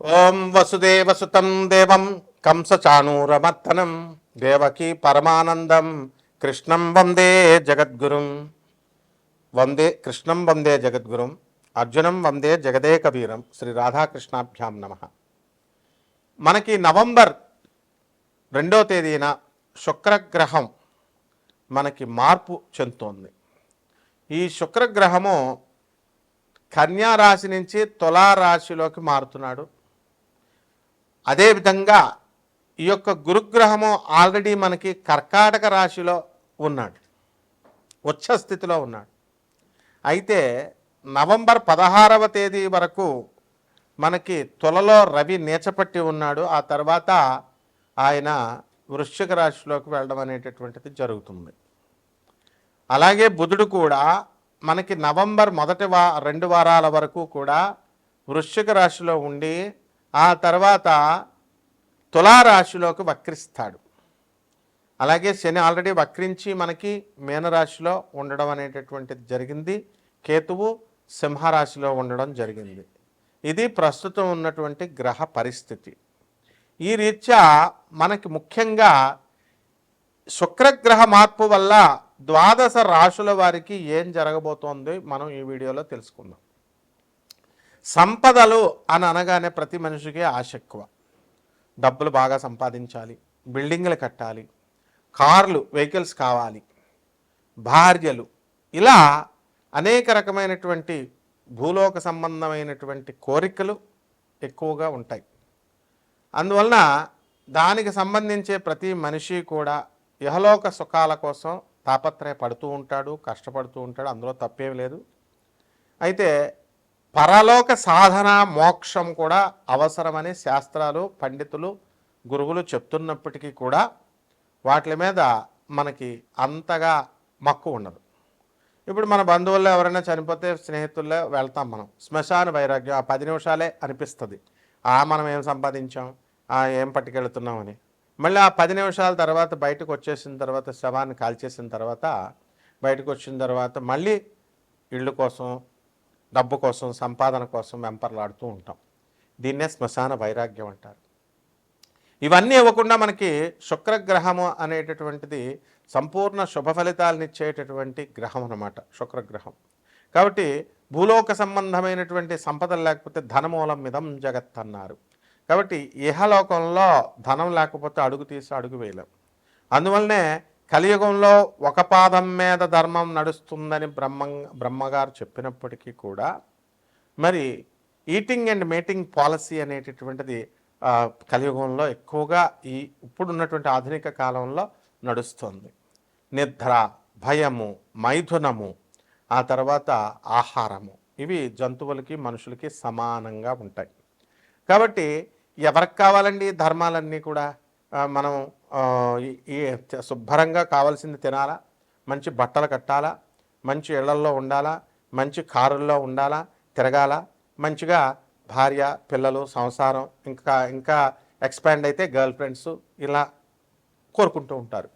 ఓం వసుదేవసుతం దేవం కంసచాణూరమర్తనం దేవకీ పరమానందం కృష్ణం వందే జగద్గురుం. వందే కృష్ణం వందే జగద్గురుం అర్జునం వందే జగదేకవీరం శ్రీ రాధాకృష్ణాభ్యాం నమ. మనకి నవంబర్ రెండో తేదీన శుక్రగ్రహం మనకి మార్పు చెందుతోంది. ఈ శుక్రగ్రహము కన్యా రాశి నుంచి తులా రాశిలోకి మారుతున్నాడు. అదేవిధంగా ఈ యొక్క గురుగ్రహము ఆల్రెడీ మనకి కర్కాటక రాశిలో ఉన్నాడు. ఉచ్చ స్థితిలో ఉన్నాడు. అయితే నవంబర్ పదహారవ తేదీ వరకు మనకి తులలో రవి నేచపట్టి ఉన్నాడు. ఆ తర్వాత ఆయన వృశ్చిక రాశిలోకి వెళ్ళడం అనేటటువంటిది జరుగుతుంది. అలాగే బుధుడు కూడా మనకి నవంబర్ మొదటి వా రెండు వారాల వరకు కూడా వృశ్చిక రాశిలో ఉండి ఆ తర్వాత తులారాశిలోకి వక్రిస్తాడు. అలాగే శని ఆల్రెడీ వక్రించి మనకి మీనరాశిలో ఉండడం అనేటటువంటిది జరిగింది. కేతువు సింహరాశిలో ఉండడం జరిగింది. ఇది ప్రస్తుతం ఉన్నటువంటి గ్రహ పరిస్థితి. ఈ రీత్యా మనకి ముఖ్యంగా శుక్రగ్రహ మార్పు వల్ల ద్వాదశ రాశుల వారికి ఏం జరగబోతోంది మనం ఈ వీడియోలో తెలుసుకుందాం. సంపదలు అని అనగానే ప్రతి మనిషికి ఆశ ఎక్కువ డబ్బులు బాగా సంపాదించాలి బిల్డింగ్లు కట్టాలి కార్లు వెహికల్స్ కావాలి భార్యలు ఇలా అనేక రకమైనటువంటి భూలోక సంబంధమైనటువంటి కోరికలు ఎక్కువగా ఉంటాయి. అందువలన దానికి సంబంధించే ప్రతి మనిషి కూడా ఇహలోక సుఖాల కోసం తాపత్రయపడుతూ ఉంటాడు కష్టపడుతూ ఉంటాడు అందులో తప్పేం లేదు. అయితే పరలోక సాధన మోక్షం కూడా అవసరమని శాస్త్రాలు పండితులు గురువులు చెప్తున్నప్పటికీ కూడా వాటి మీద మనకి అంతగా మక్కువ ఉండదు. ఇప్పుడు మన బంధువుల్లో ఎవరైనా చనిపోతే స్నేహితుల్లో వెళ్తాం మనం. శ్మశాన వైరాగ్యం ఆ పది నిమిషాలే అనిపిస్తుంది. ఆ మనం ఏం సంపాదించాం? ఆ ఏం పట్టుకెళ్తున్నామని. మళ్ళీ ఆ పది నిమిషాల తర్వాత బయటకు వచ్చేసిన తర్వాత శవాన్ని కాల్చేసిన తర్వాత బయటకు వచ్చిన తర్వాత మళ్ళీ ఇళ్ళు కోసం డబ్బు కోసం సంపాదన కోసం వెంపర్లాడుతూ ఉంటాం. దీన్నే శ్మశాన వైరాగ్యం అంటారు. ఇవన్నీ ఇవ్వకుండా మనకి శుక్రగ్రహము అనేటటువంటిది సంపూర్ణ శుభ ఫలితాలను ఇచ్చేటటువంటి గ్రహం అనమాట శుక్రగ్రహం. కాబట్టి భూలోక సంబంధమైనటువంటి సంపదలు లేకపోతే ధనమూలం మిదం జగత్ అన్నారు కాబట్టి ఇహలోకంలో ధనం లేకపోతే అడుగు తీసి అడుగు వేయలేం. అందువల్లనే కలియుగంలో ఒక పాదం మీద ధర్మం నడుస్తుందని బ్రహ్మ బ్రహ్మగారు చెప్పినప్పటికీ కూడా మరి ఈటింగ్ అండ్ మీటింగ్ పాలసీ అనేటటువంటిది కలియుగంలో ఎక్కువగా ఈ ఇప్పుడున్నటువంటి ఆధునిక కాలంలో నడుస్తుంది. నిద్ర భయము మైథునము ఆ తర్వాత ఆహారము. ఇవి జంతువులకి మనుషులకి సమానంగా ఉంటాయి. కాబట్టి ఎవరికి కావాలండి ఈ ధర్మాలన్నీ కూడా? మనం ఈ- శుభ్రంగా కావాల్సింది తినాలా? మంచి బట్టలు కట్టాలా? మంచి ఇళ్ళల్లో ఉండాలా? మంచి కారుల్లో ఉండాలా? తిరగాల? మంచిగా భార్య పిల్లలు సంసారం ఇంకా ఇంకా ఎక్స్పాండ్ అయితే గర్ల్ ఫ్రెండ్స్ ఇలా కోరుకుంటూ ఉంటారు.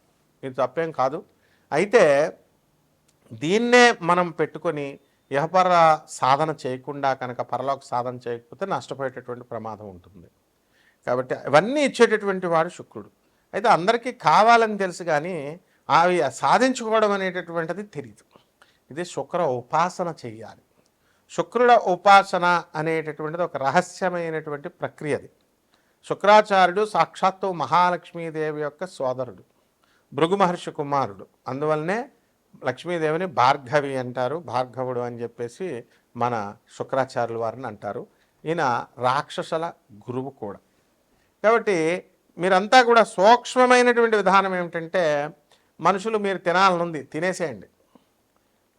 ఇది తప్పేం కాదు. అయితే దీన్నే మనం పెట్టుకొని యహపర సాధన చేయకుండా కనుక పరలోక సాధన చేయకపోతే నష్టపోయేటటువంటి ప్రమాదం ఉంటుంది. కాబట్టి ఇవన్నీ ఇచ్చేటటువంటి వాడు శుక్రుడు. అయితే అందరికీ కావాలని తెలుసు కానీ అవి సాధించుకోవడం అనేటటువంటిది తెలియదు ఇది శుక్ర ఉపాసన చేయాలి. శుక్రుడ ఉపాసన అనేటటువంటిది ఒక రహస్యమైనటువంటి ప్రక్రియది శుక్రాచార్యుడు సాక్షాత్తు మహాలక్ష్మీదేవి యొక్క సోదరుడు భృగు మహర్షి కుమారుడు. అందువల్లనే లక్ష్మీదేవిని భార్గవి అంటారు భార్గవుడు అని చెప్పేసి మన శుక్రాచార్యుల వారిని అంటారు. ఈయన రాక్షసుల గురువు కూడా. కాబట్టి మీరంతా కూడా సూక్ష్మమైనటువంటి విధానం ఏమిటంటే మనుషులు మీరు తినాలనుంది తినేసేయండి.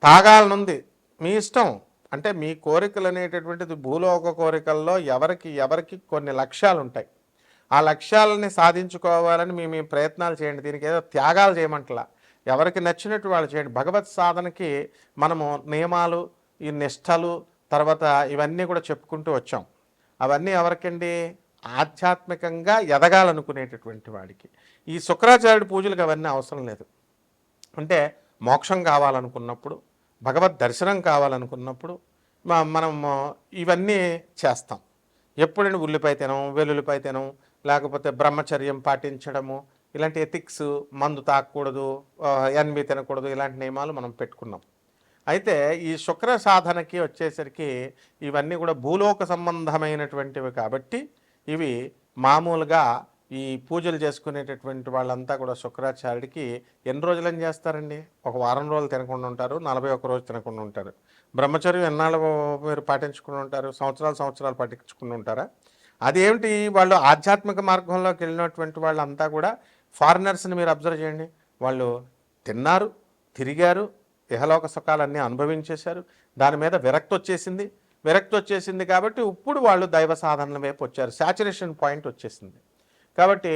తాగాలనుంది మీ ఇష్టం. అంటే మీ కోరికలు అనేటటువంటిది భూలోక కోరికల్లో ఎవరికి ఎవరికి కొన్ని లక్ష్యాలు ఉంటాయి ఆ లక్ష్యాలని సాధించుకోవాలని మీ మీ ప్రయత్నాలు చేయండి. దీనికి ఏదో త్యాగాలు చేయమంటలా. ఎవరికి నచ్చినట్టు వాళ్ళు చేయండి. భగవత్ సాధనకి మనము నియమాలు ఈ నిష్టలు తర్వాత ఇవన్నీ కూడా చెప్పుకుంటూ వచ్చాం. అవన్నీ ఎవరికండి? ఆధ్యాత్మికంగా ఎదగాలనుకునేటటువంటి వాడికి. ఈ శుక్రాచార్యుడి పూజలకు అవన్నీ అవసరం లేదు. అంటే మోక్షం కావాలనుకున్నప్పుడు భగవద్ దర్శనం కావాలనుకున్నప్పుడు మనం ఇవన్నీ చేస్తాం. ఎప్పుడైనా ఉల్లిపాయ తినం వెల్లుల్లిపాయ తినం లేకపోతే బ్రహ్మచర్యం పాటించడము ఇలాంటి ఎథిక్స్ మందు తాకూడదు ఆ, ఎన్బి తినకూడదు ఇలాంటి నియమాలు మనం పెట్టుకున్నాం. అయితే ఈ శుక్ర సాధనకి వచ్చేసరికి ఇవన్నీ కూడా భూలోక సంబంధమైనటువంటివి కాబట్టి ఇవి మామూలుగా ఈ పూజలు చేసుకునేటటువంటి వాళ్ళంతా కూడా శుక్రాచార్యుడికి ఎన్ని రోజులని చేస్తారండి? ఒక వారం రోజులు తినకుండా ఉంటారు నలభై ఒక్క రోజు తినకుండా ఉంటారు. బ్రహ్మచర్యం ఎన్నాళ్ళు మీరు పాటించుకుని ఉంటారు? సంవత్సరాలు సంవత్సరాలు పాటించుకుని ఉంటారా? అదేమిటి వాళ్ళు ఆధ్యాత్మిక మార్గంలోకి వెళ్ళినటువంటి వాళ్ళంతా కూడా ఫారినర్స్ని మీరు అబ్జర్వ్ చేయండి. వాళ్ళు తిన్నారు తిరిగారు ఇహలోక సుఖాలన్నీ అనుభవించేశారు. దాని మీద విరక్తి వచ్చేసింది. విరక్తి వచ్చేసింది కాబట్టి ఇప్పుడు వాళ్ళు దైవ సాధనల వైపు వచ్చారు. శాచురేషన్ పాయింట్ వచ్చేసింది. కాబట్టి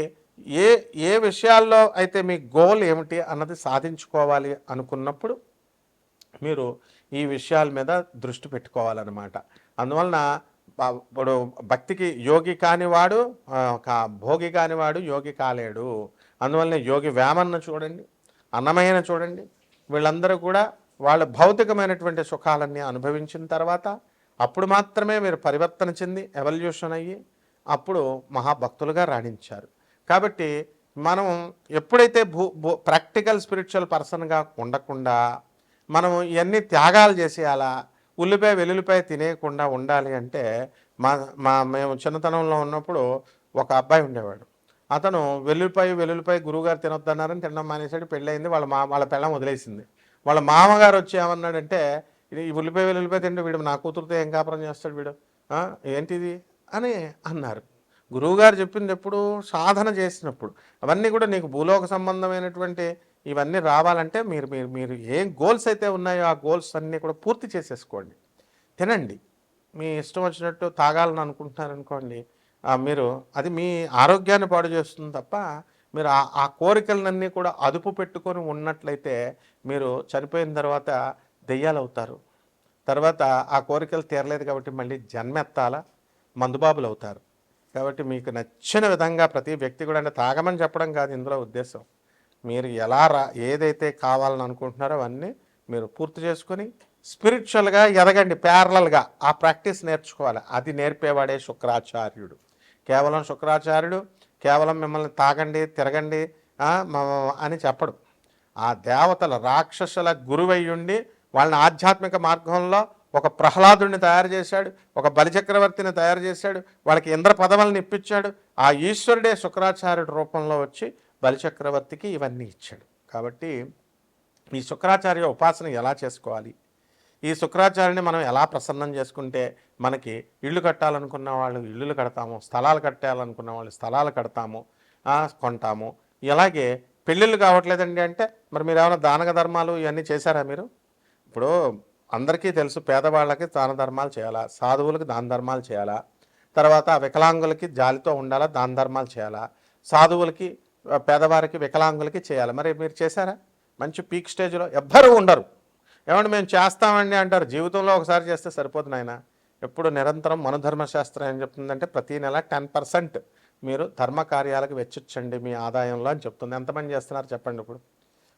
ఏ ఏ విషయాల్లో అయితే మీ గోల్ ఏమిటి అన్నది సాధించుకోవాలి అనుకున్నప్పుడు మీరు ఈ విషయాల మీద దృష్టి పెట్టుకోవాలన్నమాట. అందువలన ఇప్పుడు భక్తికి యోగి కానివాడు భోగి కానివాడు యోగి కాలేడు. అందువలన యోగి వేమన్న చూడండి అన్నమయ్యన చూడండి. వీళ్ళందరూ కూడా వాళ్ళ భౌతికమైనటువంటి సుఖాలన్నీ అనుభవించిన తర్వాత అప్పుడు మాత్రమే మీరు పరివర్తన చెంది ఎవల్యూషన్ అయ్యి అప్పుడు మహాభక్తులుగా రాణించారు. కాబట్టి మనం ఎప్పుడైతే భూ భూ ప్రాక్టికల్ స్పిరిచువల్ పర్సన్గా ఉండకుండా మనం ఇవన్నీ త్యాగాలు చేసేయాలా ఉల్లిపాయ వెల్లుల్లిపాయ తినేయకుండా ఉండాలి అంటే మా మా మేము చిన్నతనంలో ఉన్నప్పుడు ఒక అబ్బాయి ఉండేవాడు. అతను వెల్లుల్లిపాయ వెల్లుల్లిపాయ గురువుగారు తినొద్దన్నారని తినడం మానేసాడు పెళ్ళయింది వాళ్ళ మా వాళ్ళ పెళ్ళం వదిలేసింది. వాళ్ళ మామగారు వచ్చి ఏమన్నాడంటే ఈ ఉల్లిపాయ వెల్లుల్లిపాయ తింటే వీడు నా కూతురుతో ఏం కాపురం చేస్తాడు వీడు? ఏంటిది? అని అన్నారు. గురువుగారు చెప్పింది ఎప్పుడు సాధన చేసినప్పుడు. అవన్నీ కూడా నీకు భూలోక సంబంధమైనటువంటి ఇవన్నీ రావాలంటే మీరు మీరు మీరు ఏం గోల్స్ అయితే ఉన్నాయో ఆ గోల్స్ అన్నీ కూడా పూర్తి చేసేసుకోండి. తినండి. మీ ఇష్టం వచ్చినట్టు తాగాలని అనుకుంటున్నారనుకోండి మీరు అది మీ ఆరోగ్యాన్ని పాడు చేస్తుంది తప్ప మీరు ఆ ఆ కోరికలన్నీ కూడా అదుపు పెట్టుకొని ఉన్నట్లయితే మీరు చనిపోయిన తర్వాత దెయ్యాలు అవుతారు తర్వాత ఆ కోరికలు తీరలేదు కాబట్టి మళ్ళీ జన్మెత్తాల మందుబాబులు అవుతారు కాబట్టి మీకు నచ్చిన విధంగా ప్రతి వ్యక్తి కూడా అంటే తాగమని చెప్పడం కాదు ఇందులో ఉద్దేశం. మీరు ఎలా రా ఏదైతే కావాలని అనుకుంటున్నారో అవన్నీ మీరు పూర్తి చేసుకొని స్పిరిచువల్గా ఎదగండి ప్యారలల్గా. ఆ ప్రాక్టీస్ నేర్చుకోవాలి. అది నేర్పేవాడే శుక్రాచార్యుడు. కేవలం శుక్రాచార్యుడు కేవలం మిమ్మల్ని తాగండి తిరగండి మ- అని చెప్పడు. ఆ దేవతల రాక్షసుల గురువయ్యుండి వాళ్ళని ఆధ్యాత్మిక మార్గంలో ఒక ప్రహ్లాదుడిని తయారు చేశాడు ఒక బలిచక్రవర్తిని తయారు చేశాడు వాళ్ళకి ఇంద్ర పదవులను ఇప్పించాడు. ఆ ఈశ్వరుడే శుక్రాచార్యుడి రూపంలో వచ్చి బలిచక్రవర్తికి ఇవన్నీ ఇచ్చాడు. కాబట్టి ఈ శుక్రాచార్య ఉపాసన ఎలా చేసుకోవాలి? ఈ శుక్రాచార్యుని మనం ఎలా ప్రసన్నం చేసుకుంటే మనకి ఇళ్ళు కట్టాలనుకున్న వాళ్ళు ఇళ్ళు కడతాము స్థలాలు కట్టాలనుకున్న వాళ్ళు స్థలాలు కడతాము కొంటాము. ఇలాగే పెళ్ళిళ్ళు కావట్లేదండి అంటే మరి మీరు ఏమైనా దానక ధర్మాలు ఇవన్నీ చేశారా మీరు? ఇప్పుడు అందరికీ తెలుసు పేదవాళ్ళకి దాన ధర్మాలు చేయాలా సాధువులకి దాన ధర్మాలు చేయాలా తర్వాత వికలాంగులకి జాలితో ఉండాలా దాన ధర్మాలు చేయాలా సాధువులకి పేదవారికి వికలాంగులకి చేయాలి? మరి మీరు చేశారా? మంచి పీక్ స్టేజ్లో ఎవ్వరూ ఉండరు. ఏమంటే మేము చేస్తామండి అంటారు. జీవితంలో ఒకసారి చేస్తే సరిపోతుంది ఆయన ఎప్పుడు నిరంతరం మనధర్మశాస్త్రం ఏం చెప్తుందంటే ప్రతి నెల టెన్ పర్సెంట్ మీరు ధర్మ కార్యాలకు వెచ్చించండి మీ ఆదాయంలో అని చెప్తుంది. ఎంతమంది చేస్తున్నారు చెప్పండి ఇప్పుడు?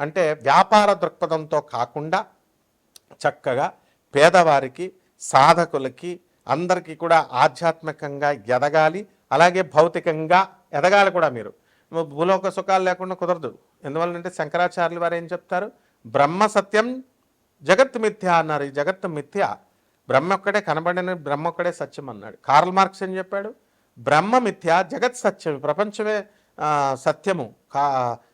అంటే వ్యాపార దృక్పథంతో కాకుండా చక్కగా పేదవారికి సాధకులకి అందరికీ కూడా ఆధ్యాత్మికంగా ఎదగాలి అలాగే భౌతికంగా ఎదగాలి కూడా మీరు. భూలోక సుఖాలు లేకుండా కుదరదు. ఎందువల్లంటే శంకరాచార్యులు వారు ఏం చెప్తారు? బ్రహ్మ సత్యం జగత్ మిథ్య అన్నారు. ఈ జగత్ మిథ్య. బ్రహ్మ ఒక్కడే కనబడిన బ్రహ్మ ఒక్కడే సత్యం అన్నాడు. కార్ల్ మార్క్స్ ఏం చెప్పాడు? బ్రహ్మ మిథ్య జగత్ సత్యం ప్రపంచమే సత్యము. కా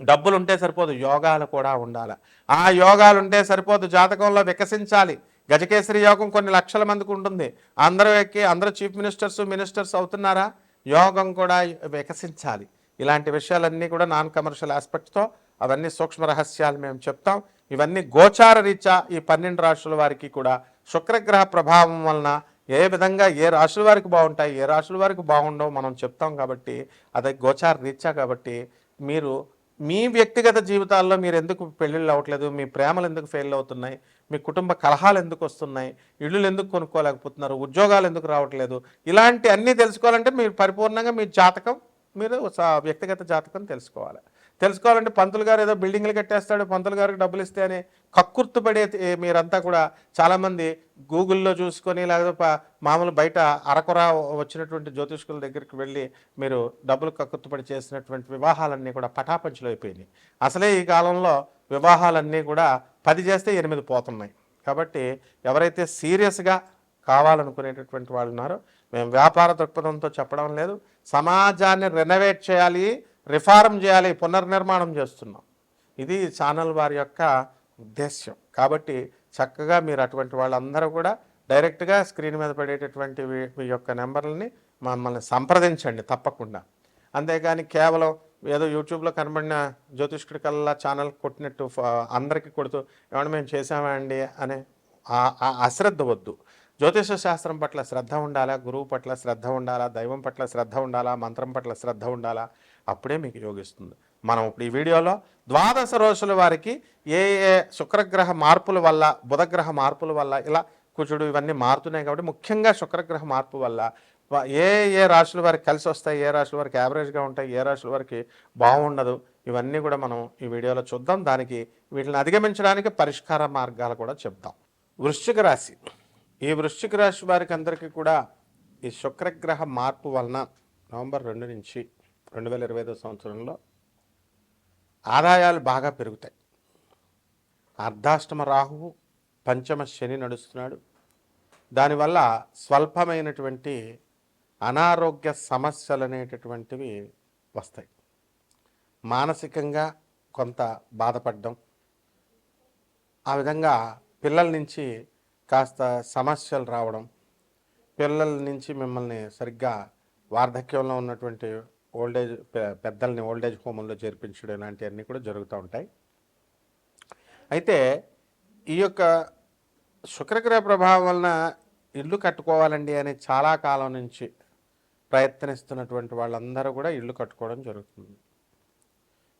డబ్బులు ఉంటే సరిపోదు యోగాలు కూడా ఉండాలి. ఆ యోగాలు ఉంటే సరిపోదు జాతకంలో వికసించాలి. గజకేసరి యోగం కొన్ని లక్షల మందికి ఉంటుంది. అందరూ ఎక్కి అందరూ చీఫ్ మినిస్టర్స్ మినిస్టర్స్ అవుతున్నారా? యోగం కూడా వికసించాలి. ఇలాంటి విషయాలన్నీ కూడా నాన్ కమర్షియల్ ఆస్పెక్ట్స్తో అవన్నీ సూక్ష్మ రహస్యాలు మేము చెప్తాం. ఇవన్నీ గోచార రీత్యా ఈ పన్నెండు రాశుల వారికి కూడా శుక్రగ్రహ ప్రభావం వలన ఏ విధంగా ఏ రాశుల వారికి బాగుంటాయి ఏ రాశుల వారికి బాగుండవు మనం చెప్తాం కాబట్టి అది గోచార రీత్యా కాబట్టి మీరు మీ వ్యక్తిగత జీవితాల్లో మీరు ఎందుకు పెళ్ళిళ్ళు అవ్వట్లేదు? మీ ప్రేమలు ఎందుకు ఫెయిల్ అవుతున్నాయి? మీ కుటుంబ కలహాలు ఎందుకు వస్తున్నాయి? ఇళ్ళు ఎందుకు కొనుక్కోలేకపోతున్నారు? ఉద్యోగాలు ఎందుకు రావట్లేదు? ఇలాంటి అన్నీ తెలుసుకోవాలంటే మీరు పరిపూర్ణంగా మీ జాతకం మీరు స- వ్యక్తిగత జాతకం తెలుసుకోవాలి. తెలుసుకోవాలంటే పంతులు గారు ఏదో బిల్డింగ్లు కట్టేస్తాడు పంతులు గారికి డబ్బులు ఇస్తే అని కక్కుర్తుపడే మీరంతా కూడా చాలామంది గూగుల్లో చూసుకొని లేకపోతే మామూలు బయట అరకొర వచ్చినటువంటి జ్యోతిష్కుల దగ్గరికి వెళ్ళి మీరు డబ్బులు కక్కుర్తుపడి చేసినటువంటి వివాహాలన్నీ కూడా పటాపంచులు అయిపోయినాయి. అసలే ఈ కాలంలో వివాహాలన్నీ కూడా పది చేస్తే ఎనిమిది పోతున్నాయి. కాబట్టి ఎవరైతే సీరియస్గా కావాలనుకునేటటువంటి వాళ్ళు ఉన్నారో మేము వ్యాపార దృక్పథంతో చెప్పడం లేదు. సమాజాన్ని రెనోవేట్ చేయాలి రిఫార్మ్ చేయాలి పునర్నిర్మాణం చేస్తున్నాం. ఇది ఛానల్ వారి యొక్క ఉద్దేశ్యం. కాబట్టి చక్కగా మీరు అటువంటి వాళ్ళందరూ కూడా డైరెక్ట్గా స్క్రీన్ మీద పడేటటువంటి మీ యొక్క నెంబర్లని మమ్మల్ని సంప్రదించండి తప్పకుండా. అంతేగాని కేవలం ఏదో యూట్యూబ్లో కనబడిన జ్యోతిష్కుడి కల్లా ఛానల్ కొట్టినట్టు అందరికీ కొడుతూ ఏమన్నా మేము చేసామా అండి అనే అశ్రద్ధ వద్దు. జ్యోతిష శాస్త్రం పట్ల శ్రద్ధ ఉండాలా? గురువు పట్ల శ్రద్ధ ఉండాలా? దైవం పట్ల శ్రద్ధ ఉండాలా? మంత్రం పట్ల శ్రద్ధ ఉండాలా? అప్పుడే మీకు యోగిస్తుంది. మనం ఇప్పుడు ఈ వీడియోలో ద్వాదశ రోజుల వారికి ఏ ఏ శుక్రగ్రహ మార్పుల వల్ల బుధగ్రహ మార్పుల వల్ల ఇలా కుజుడు ఇవన్నీ మారుతున్నాయి కాబట్టి ముఖ్యంగా శుక్రగ్రహ మార్పు వల్ల ఏ ఏ రాశుల వారికి కలిసి వస్తాయి ఏ రాశుల వారికి యావరేజ్గా ఉంటాయి ఏ రాశుల వారికి బాగుండదు ఇవన్నీ కూడా మనం ఈ వీడియోలో చూద్దాం. దానికి వీటిని అధిగమించడానికి పరిష్కార మార్గాలు కూడా చెప్తాం వృశ్చిక రాశి. ఈ వృశ్చిక రాశి వారికి అందరికీ కూడా ఈ శుక్రగ్రహ మార్పు వలన నవంబర్ రెండు నుంచి రెండు వేల ఇరవై ఐదో సంవత్సరంలో ఆదాయాలు బాగా పెరుగుతాయి. అర్ధాష్టమ రాహువు పంచమ శని నడుస్తున్నాడు. దానివల్ల స్వల్పమైనటువంటి అనారోగ్య సమస్యలు అనేటటువంటివి వస్తాయి. మానసికంగా కొంత బాధపడడం. ఆ విధంగా పిల్లల నుంచి కాస్త సమస్యలు రావడం. పిల్లల నుంచి మిమ్మల్ని సరిగ్గా వార్ధక్యంలో ఉన్నటువంటి ఓల్డేజ్ ఏజ్ పెద్దల్ని ఓల్డేజ్ హోమంలో చేర్పించడం ఇలాంటివన్నీ కూడా జరుగుతూ ఉంటాయి. అయితే ఈ యొక్క శుక్రగ్రహ ప్రభావం వలన ఇల్లు కట్టుకోవాలండి అని చాలా కాలం నుంచి ప్రయత్నిస్తున్నటువంటి వాళ్ళందరూ కూడా ఇల్లు కట్టుకోవడం జరుగుతుంది.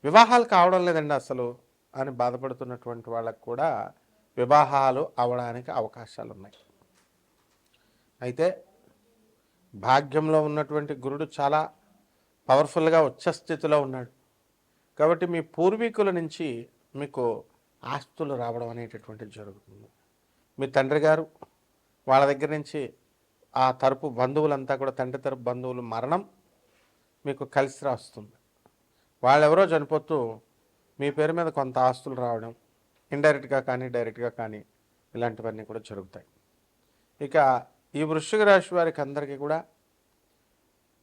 వివాహాలు కావడం లేదండి అసలు అని బాధపడుతున్నటువంటి వాళ్ళకు కూడా వివాహాలు అవడానికి అవకాశాలు ఉన్నాయి. అయితే భాగ్యంలో ఉన్నటువంటి గురుడు చాలా పవర్ఫుల్గా ఉచ్చస్థితిలో ఉన్నాడు. కాబట్టి మీ పూర్వీకుల నుంచి మీకు ఆస్తులు రావడం అనేటటువంటిది జరుగుతుంది. మీ తండ్రి గారు వాళ్ళ దగ్గర నుంచి ఆ తరపు బంధువులంతా కూడా తండ్రి తరపు బంధువులు మరణం మీకు కలిసి రాస్తుంది. వాళ్ళెవరో చనిపోతూ మీ పేరు మీద కొంత ఆస్తులు రావడం ఇండైరెక్ట్గా కానీ డైరెక్ట్గా కానీ ఇలాంటివన్నీ కూడా జరుగుతాయి. ఇక ఈ వృశ్చిక రాశి వారికి అందరికీ కూడా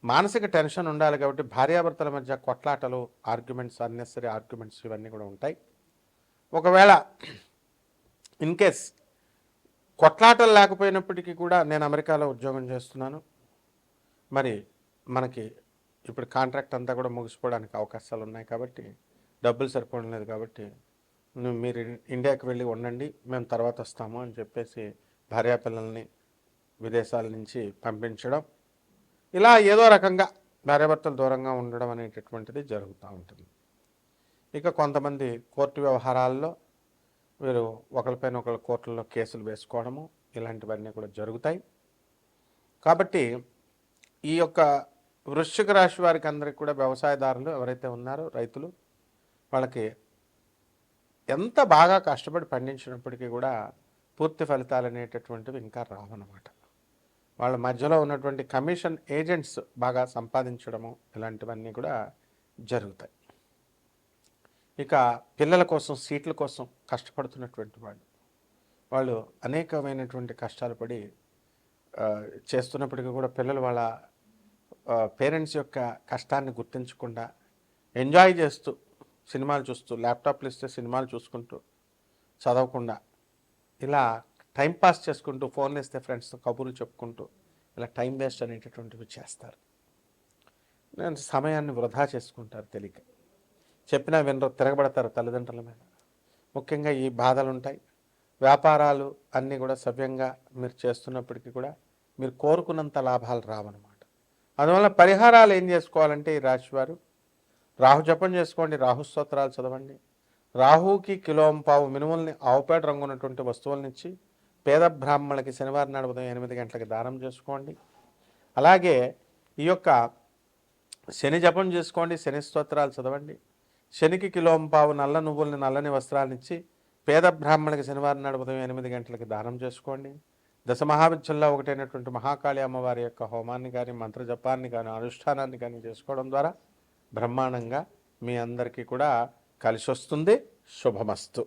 మానసిక టెన్షన్ ఉండాలి కాబట్టి భార్యాభర్తల మధ్య కొట్లాటలు ఆర్గ్యుమెంట్స్ అన్నెసరీ ఆర్గ్యుమెంట్స్ ఇవన్నీ కూడా ఉంటాయి. ఒకవేళ ఇన్ కేస్ కొట్లాటలు లేకపోయినప్పటికీ కూడా నేను అమెరికాలో ఉద్యోగం చేస్తున్నాను. మరి మనకి ఇప్పుడు కాంట్రాక్ట్ అంతా కూడా ముగిసిపోవడానికి అవకాశాలు ఉన్నాయి కాబట్టి డబ్బులు సరిపోవడం లేదు కాబట్టి మీరు ఇండియాకి వెళ్ళి ఉండండి మేము తర్వాత వస్తాము అని చెప్పేసి భార్యా పిల్లల్ని విదేశాల నుంచి పంపించడం ఇలా ఏదో రకంగా భార్యాభర్తలు దూరంగా ఉండడం అనేటటువంటిది జరుగుతూ ఉంటుంది. ఇక కొంతమంది కోర్టు వ్యవహారాల్లో వీరు ఒకరిపైన ఒకరు కోర్టుల్లో కేసులు వేసుకోవడము ఇలాంటివన్నీ కూడా జరుగుతాయి. కాబట్టి ఈ యొక్క వృశ్చిక రాశి వారికి అందరికి కూడా వ్యవసాయదారులు ఎవరైతే ఉన్నారో రైతులు వాళ్ళకి ఎంత బాగా కష్టపడి పండించినప్పటికీ కూడా పూర్తి ఫలితాలు అనేటటువంటివి ఇంకా రావన్నమాట. వాళ్ళ మధ్యలో ఉన్నటువంటి కమిషన్ ఏజెంట్స్ బాగా సంపాదించడము ఇలాంటివన్నీ కూడా జరుగుతాయి. ఇక పిల్లల కోసం సీట్ల కోసం కష్టపడుతున్నటువంటి వాళ్ళు. వాళ్ళు అనేకమైనటువంటి కష్టాలు పడి చేస్తున్నప్పటికీ కూడా పిల్లలు వాళ్ళ పేరెంట్స్ యొక్క కష్టాన్ని గుర్తించకుండా ఎంజాయ్ చేస్తూ సినిమాలు చూస్తూ ల్యాప్టాప్లు ఇస్తే సినిమాలు చూసుకుంటూ చదవకుండా ఇలా టైం పాస్ చేసుకుంటూ ఫోన్లు ఇస్తే ఫ్రెండ్స్తో కబుర్లు చెప్పుకుంటూ ఇలా టైం వేస్ట్ అనేటటువంటివి చేస్తారు. నేను సమయాన్ని వృధా చేసుకుంటారు తెలియక. చెప్పినా వినరు తిరగబడతారు తల్లిదండ్రుల మీద. ముఖ్యంగా ఈ బాధలు ఉంటాయి వ్యాపారాలు అన్నీ కూడా సవ్యంగా మీరు చేస్తున్నప్పటికీ కూడా మీరు కోరుకున్నంత లాభాలు రావన్నమాట. అందువల్ల పరిహారాలు ఏం చేసుకోవాలంటే ఈ రాశివారు రాహు జపం చేసుకోండి రాహు స్తోత్రాలు చదవండి. రాహుకి కిలోంపావు మినుముల్ని ఆవుపేట రంగు ఉన్నటువంటి వస్తువులనిచ్చి పేద బ్రాహ్మణులకి శనివారం నాడు ఉదయం ఎనిమిది గంటలకు దానం చేసుకోండి. అలాగే ఈ యొక్క శని జపం చేసుకోండి శని స్తోత్రాలు చదవండి. శనికి కిలోంపావు నల్ల నువ్వుల్ని నల్లని వస్త్రాలనిచ్చి పేద బ్రాహ్మణులకి శనివారం నాడు ఉదయం ఎనిమిది గంటలకి దానం చేసుకోండి. దశ మహావిద్యల్లో ఒకటైనటువంటి మహాకాళి అమ్మవారి యొక్క హోమాన్ని కానీ మంత్ర జపాన్ని కానీ అనుష్ఠానాన్ని కానీ చేసుకోవడం ద్వారా బ్రహ్మాండంగా మీ అందరికీ కూడా కలిసి వస్తుంది శుభమస్తు.